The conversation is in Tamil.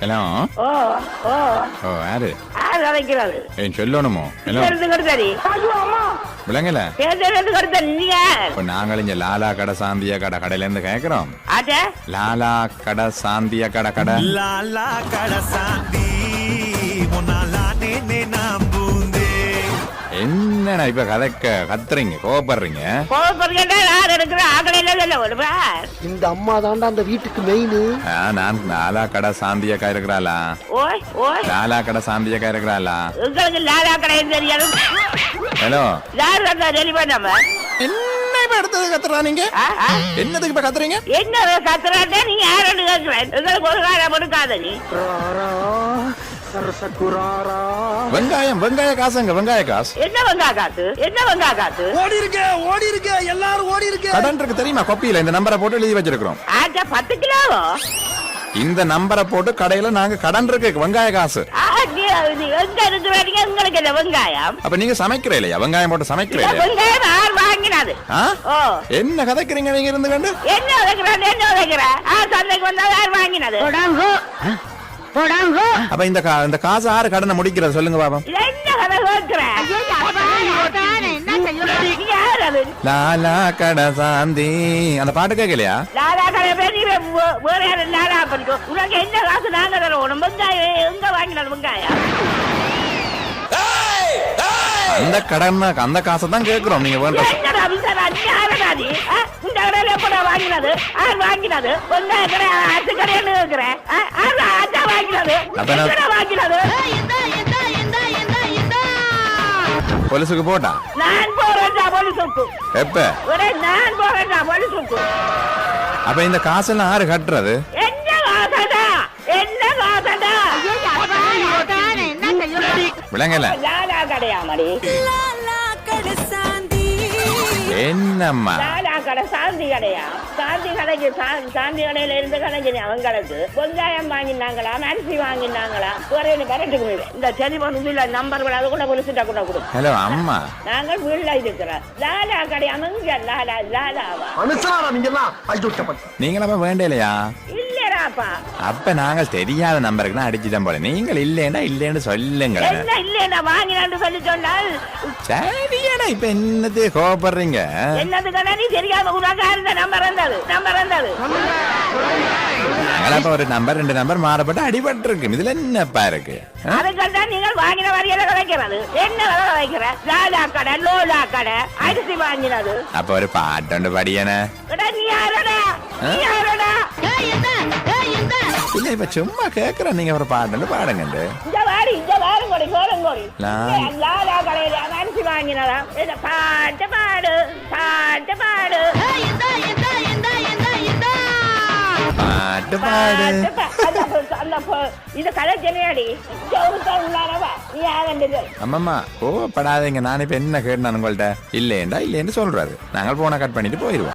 ஹலோ ஓ ஓ ஓ யாரு யார் கதைக்கிறது ஏன் சொல்லணுமோ விளங்கல நாங்கள் இங்க லாலா கடை சாந்தியா கடை கடையில இருந்து கேட்கிறோம் ஆச்சா லாலா கடை சாந்தியா கடை கடை லாலா நேனே நம்புந்தே என்னடா இப்ப கதைக்க கத்துறீங்க கோவப்படுறீங்க கோவப்படுறா இந்த அம்மா தாண்டா அந்த வீட்டுக்கு மெயின் நான் லாலா கடை சாந்தியக்கா இருக்கிறாளா? ஓய் ஓய். லாலா கடை சாந்தியக்கா இருக்கிறாளா? உங்களுக்கு லாலா கடை தெரியாது. ஹலோ. யார் ரெடி பண்ணாம என்ன இப்ப அடுத்தது கத்துறா நீங்க. என்னதுக்கு இப்ப கத்துறீங்க? என்ன கத்துறாட்டே நீங்க யாரோட கேட்கிறேன். உங்களுக்கு ஒரு கொடுக்காத நீ. வெங்காயம் வெங்காய காசுங்க வெங்காய காசு. என்ன வங்கா காத்து என்ன வங்கா காத்து ஓடி இருக்க ஓடி இருக்க எல்லாரும் ஓடி இருக்க கடன் இருக்கு தெரியுமா கொப்பியில? இந்த நம்பரை போட்டு எழுதி வச்சிருக்கிறோம். ஆச்சா பத்து கிலோவோ? இந்த நம்பரை போட்டு கடையில நாங்க கடன் இருக்கு வெங்காய காசு. உங்களுக்கு என்ன வெங்காயம்? அப்ப நீங்க சமைக்கிற இல்லையா? வெங்காயம் போட்டு சமைக்கிற வெங்காயம் யார் வாங்கினது? ஆ? ஓ. என்ன கதைக்கிறீங்க நீங்க இருந்து கண்டு? என்ன உதைக்கிறான் என்ன உதைக்கிற ஆ சந்தைக்கு வந்தா யார் வாங்கினது? அப்ப இந்த கா- இந்த காசு ஆறு கடனை முடிக்கிறது சொல்லுங்க அது? லாலா கடை சாந்தி. அந்த பாட்டு கேட்கலையா? லாலா கடை பேர் வேற யாரும் லாலா படிக்கும் உனக்கு என்ன காசு நாங்க தரோம் வெங்காயம் எங்க வாங்கினது வெங்காயம்? அந்த கடன் அந்த காசை தான் கேட்கிறோம். நீங்க வேண்ட வாங்கினது? வாங்கினது? பொலிசுக்கு போட்டா? நான் போறேன்டா போலீஸுக்கு. எப்ப? ஒரே நான் போறேன்டா போலீஸுக்கு. அப்ப இந்த காசெல்லாம் ஆறு கட்டுறது? என்ன காசடா? என்ன காசடா விளங்கல லாலா என்னம்மா? கடை சாந்தி கடையா? சாந்தி கடைக்கு சாந்தி கடையில இருந்து கடைக்கு அவங்களுக்கு வெங்காயம் வாங்கினாங்களா அரிசி வாங்கினாங்களா? ஒரே வரட்டுக்கு இந்த டெலிபோன் உள்ள நம்பர் அது கூட போலீஸ்கிட்ட கூட கொடுக்கும் ஹலோ அம்மா. நாங்கள் வீட்டுல இருக்கிறோம். லாலா கடை அமைங்க லாலா லாலாவா? மனுஷனாடா நீங்க எல்லாம் இல்லடாப்பா அப்ப நாங்கள் தெரியாத நம்பருக்கு தான் அடிச்சுதான் போல. நீங்கள் இல்லைன்னா இல்லைன்னு சொல்லுங்க என்ன இல்லையா வாங்கினான்னு சொல்லி சொன்னால்? சரியாடா இப்ப என்னது கோபப்படுறீங்க? என்னது கடை நீ தெரியாம உனக்கா இருந்த நம்பர் இருந்தது நம்பர் இருந்தது நாங்களப்ப ஒரு நம்பர் ரெண்டு நம்பர் மாறப்பட்டு அடிபட்டு இருக்கு இதுல என்னப்பா இருக்கு? ஆ? அதுக்கு தான் நீங்கள் வாங்கின வரியில கிடைக்கிறது என்ன விலை வைக்கிற லாலா கடை லோலா கடை அரிசி வாங்கினது. அப்ப ஒரு பாட்டு படியன. நீ யாரடா? நீ யாரடா? இல்ல இப்ப சும்மா கேக்குறேன் நீங்க ஒரு பாட்டு பாடுங்க இந்த வாடி இந்த வாரம் கொடி கோலம் கொடி லா- லாலா கடையில அரிசி வாங்கினதா இந்த பாட்டு பாடு பாட்டு பாடு பாட்டு பாடு இது கதை ஜெனியாடி அம்மம்மா கோவப்படாதீங்க நான் இப்ப என்ன கேட்டேன் உங்கள்ட்ட இல்லையேண்டா இல்லைன்னு சொல்றாரு நாங்கள் போன கட் பண்ணிட்டு போயிருவோம்